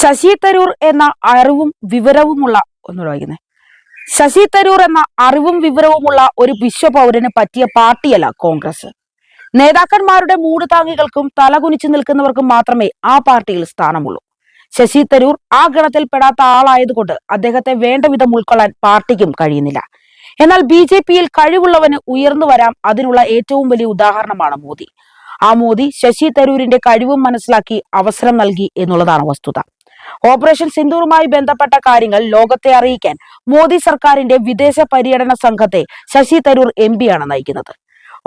ശശി തരൂർ എന്ന അറിവും വിവരവുമുള്ള ഒന്നുകൂടെ വായിക്കുന്നേ. ശശി തരൂർ എന്ന അറിവും വിവരവുമുള്ള ഒരു വിശ്വപൗരന് പറ്റിയ പാർട്ടിയല്ല കോൺഗ്രസ്. നേതാക്കന്മാരുടെ മൂട് താങ്ങികൾക്കും തലകുനിച്ചു നിൽക്കുന്നവർക്കും മാത്രമേ ആ പാർട്ടിയിൽ സ്ഥാനമുള്ളൂ. ശശി തരൂർ ആ ഗണത്തിൽ പെടാത്ത ആളായതുകൊണ്ട് അദ്ദേഹത്തെ വേണ്ട വിധം ഉൾക്കൊള്ളാൻ പാർട്ടിക്കും കഴിയുന്നില്ല. എന്നാൽ ബി ജെ പിയിൽ കഴിവുള്ളവന് ഉയർന്നു വരാം അതിനുള്ള ഏറ്റവും വലിയ ഉദാഹരണമാണ് മോദി. ആ മോദി ശശി തരൂരിന്റെ കഴിവും മനസ്സിലാക്കി അവസരം നൽകി എന്നുള്ളതാണ് വസ്തുത. ഓപ്പറേഷൻ സിന്ദൂറുമായി ബന്ധപ്പെട്ട കാര്യങ്ങൾ ലോകത്തെ അറിയിക്കാൻ മോദി സർക്കാരിന്റെ വിദേശ പര്യടന സംഘത്തെ ശശി തരൂർ എം ആണ് നയിക്കുന്നത്.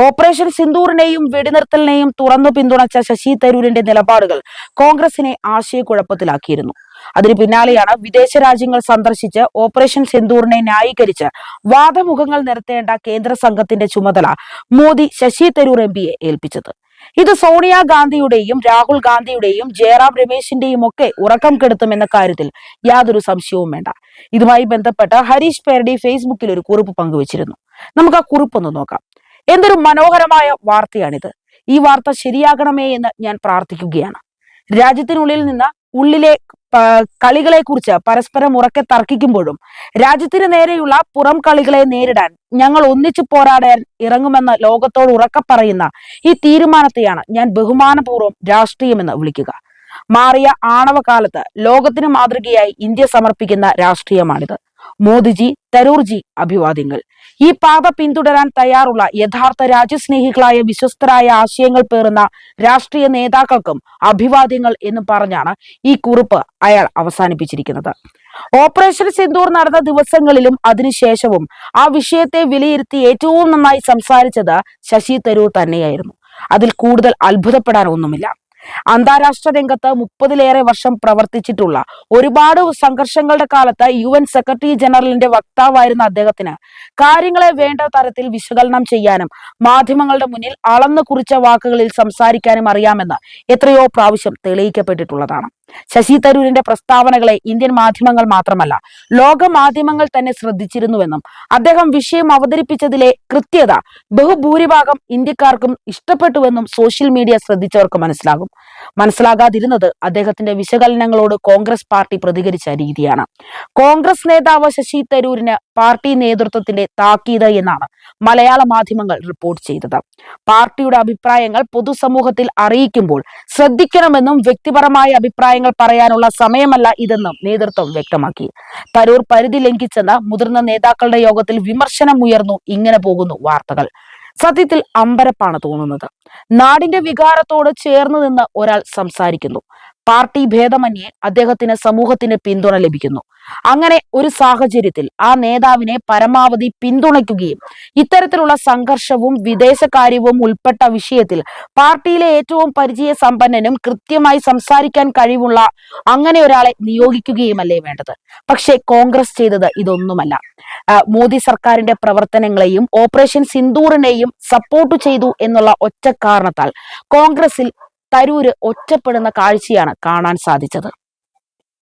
ഓപ്പറേഷൻ സിന്ദൂറിനെയും വെടിനിർത്തലിനെയും തുറന്നു പിന്തുണച്ച ശശി തരൂരിന്റെ നിലപാടുകൾ കോൺഗ്രസിനെ ആശയക്കുഴപ്പത്തിലാക്കിയിരുന്നു. അതിന് പിന്നാലെയാണ് വിദേശ രാജ്യങ്ങൾ സന്ദർശിച്ച് ഓപ്പറേഷൻ സിന്ദൂറിനെ ന്യായീകരിച്ച് വാദമുഖങ്ങൾ നിരത്തേണ്ട കേന്ദ്ര സംഘത്തിന്റെ ചുമതല മോദി ശശി തരൂർ എം ഏൽപ്പിച്ചത്. ഇത് സോണിയാഗാന്ധിയുടെയും രാഹുൽ ഗാന്ധിയുടെയും ജയറാം രമേശിന്റെയും ഒക്കെ ഉറക്കം കെടുത്തുമെന്ന കാര്യത്തിൽ യാതൊരു സംശയവും വേണ്ട. ഇതുമായി ബന്ധപ്പെട്ട് ഹരീഷ് പേരടി ഫേസ്ബുക്കിൽ ഒരു കുറിപ്പ് പങ്കുവച്ചിരുന്നു. നമുക്ക് ആ കുറിപ്പ് ഒന്ന് നോക്കാം. എന്തൊരു മനോഹരമായ വാർത്തയാണിത്. ഈ വാർത്ത ശരിയാകണമേ എന്ന് ഞാൻ പ്രാർത്ഥിക്കുകയാണ്. രാജ്യത്തിനുള്ളിൽ നിന്ന് ഉള്ളിലെ കളികളെ കുറിച്ച് പരസ്പരം ഉറക്കെ തർക്കിക്കുമ്പോഴും രാജ്യത്തിന് നേരെയുള്ള പുറം കളികളെ നേരിടാൻ ഞങ്ങൾ ഒന്നിച്ചു പോരാടാൻ ഇറങ്ങുമെന്ന് ലോകത്തോട് ഉറക്കെ പറയുന്ന ഈ തീരുമാനത്തെയാണ് ഞാൻ ബഹുമാനപൂർവം രാഷ്ട്രീയമെന്ന് വിളിക്കുക. മാറിയ ആണവ കാലത്ത് ലോകത്തിന് മാതൃകയായി ഇന്ത്യ സമർപ്പിക്കുന്ന രാഷ്ട്രീയമാണിത്. മോദിജി തരൂർജി അഭിവാദ്യങ്ങൾ. ഈ പാത പിന്തുടരാൻ തയ്യാറുള്ള യഥാർത്ഥ രാജ്യസ്നേഹികളായ വിശ്വസ്തരായ ആശയങ്ങൾ പേറുന്ന രാഷ്ട്രീയ നേതാക്കൾക്കും അഭിവാദ്യങ്ങൾ എന്ന് പറഞ്ഞാണ് ഈ കുറിപ്പ് അയാൾ അവസാനിപ്പിച്ചിരിക്കുന്നത്. ഓപ്പറേഷൻ സിന്ദൂർ നടന്ന ദിവസങ്ങളിലും അതിനുശേഷവും ആ വിഷയത്തെ വിലയിരുത്തി ഏറ്റവും നന്നായി സംസാരിച്ചത് ശശി തരൂർ തന്നെയായിരുന്നു. അതിൽ കൂടുതൽ അത്ഭുതപ്പെടാൻ ഒന്നുമില്ല അന്താരാഷ്ട്ര രംഗത്ത് മുപ്പതിലേറെ വർഷം പ്രവർത്തിച്ചിട്ടുള്ള ഒരുപാട് സംഘർഷങ്ങളുടെ കാലത്ത് യു എൻ സെക്രട്ടറി ജനറലിന്റെ വക്താവായിരുന്ന അദ്ദേഹത്തിന് കാര്യങ്ങളെ വേണ്ട തരത്തിൽ വിശകലനം ചെയ്യാനും മാധ്യമങ്ങളുടെ മുന്നിൽ അളന്നു കുറിച്ച വാക്കുകളിൽ സംസാരിക്കാനും അറിയാമെന്ന് എത്രയോ പ്രാവശ്യം തെളിയിക്കപ്പെട്ടിട്ടുള്ളതാണ്. ശശി തരൂരിന്റെ പ്രസ്താവനകളെ ഇന്ത്യൻ മാധ്യമങ്ങൾ മാത്രമല്ല ലോക മാധ്യമങ്ങൾ തന്നെ ശ്രദ്ധിച്ചിരുന്നുവെന്നും അദ്ദേഹം വിഷയം അവതരിപ്പിച്ചതിലെ കൃത്യത ബഹുഭൂരിഭാഗം ഇന്ത്യക്കാർക്കും ഇഷ്ടപ്പെട്ടുവെന്നും സോഷ്യൽ മീഡിയ ശ്രദ്ധിച്ചവർക്ക് മനസ്സിലാകും. മനസ്സിലാകാതിരുന്നത് അദ്ദേഹത്തിന്റെ വിശകലനങ്ങളോട് കോൺഗ്രസ് പാർട്ടി പ്രതികരിച്ച രീതിയാണ്. കോൺഗ്രസ് നേതാവ് ശശി തരൂരിന് പാർട്ടി നേതൃത്വത്തിന്റെ താക്കീത് എന്നാണ് മലയാള മാധ്യമങ്ങൾ റിപ്പോർട്ട് ചെയ്തത്. പാർട്ടിയുടെ അഭിപ്രായങ്ങൾ പൊതുസമൂഹത്തിൽ അറിയിക്കുമ്പോൾ ശ്രദ്ധിക്കണമെന്നും വ്യക്തിപരമായ അഭിപ്രായങ്ങൾ പറയാനുള്ള സമയമല്ല ഇതെന്നും നേതൃത്വം വ്യക്തമാക്കി. തരൂർ പരിധി ലംഘിച്ചെന്ന് മുതിർന്ന നേതാക്കളുടെ യോഗത്തിൽ വിമർശനം ഉയർന്നു ഇങ്ങനെ പോകുന്നു വാർത്തകൾ. സത്യത്തിൽ അമ്പരപ്പാണ് തോന്നുന്നത്. നാടിന്റെ വികാരത്തോട് ചേർന്ന് നിന്ന് ഒരാൾ സംസാരിക്കുന്നു. പാർട്ടി ഭേദമന്യേ അദ്ദേഹത്തിന് സമൂഹത്തിന്റെ പിന്തുണ ലഭിക്കുന്നു. അങ്ങനെ ഒരു സാഹചര്യത്തിൽ ആ നേതാവിനെ പരമാവധി പിന്തുണയ്ക്കുകയും ഇത്തരത്തിലുള്ള സംഘർഷവും വിദേശകാര്യവും ഉൾപ്പെട്ട വിഷയത്തിൽ പാർട്ടിയിലെ ഏറ്റവും പരിചയ സമ്പന്നനും കൃത്യമായി സംസാരിക്കാൻ കഴിവുള്ള അങ്ങനെ ഒരാളെ നിയോഗിക്കുകയുമല്ലേ വേണ്ടത്? പക്ഷേ കോൺഗ്രസ് ചെയ്തത് ഇതൊന്നുമല്ല. മോദി സർക്കാരിന്റെ പ്രവർത്തനങ്ങളെയും ഓപ്പറേഷൻ സിന്ദൂറിനെയും സപ്പോർട്ട് ചെയ്തു എന്നുള്ള ഒറ്റ കാരണത്താൽ കോൺഗ്രസിൽ തരൂര് ഒറ്റപ്പെടുന്ന കാഴ്ചയാണ് കാണാൻ സാധിച്ചത്.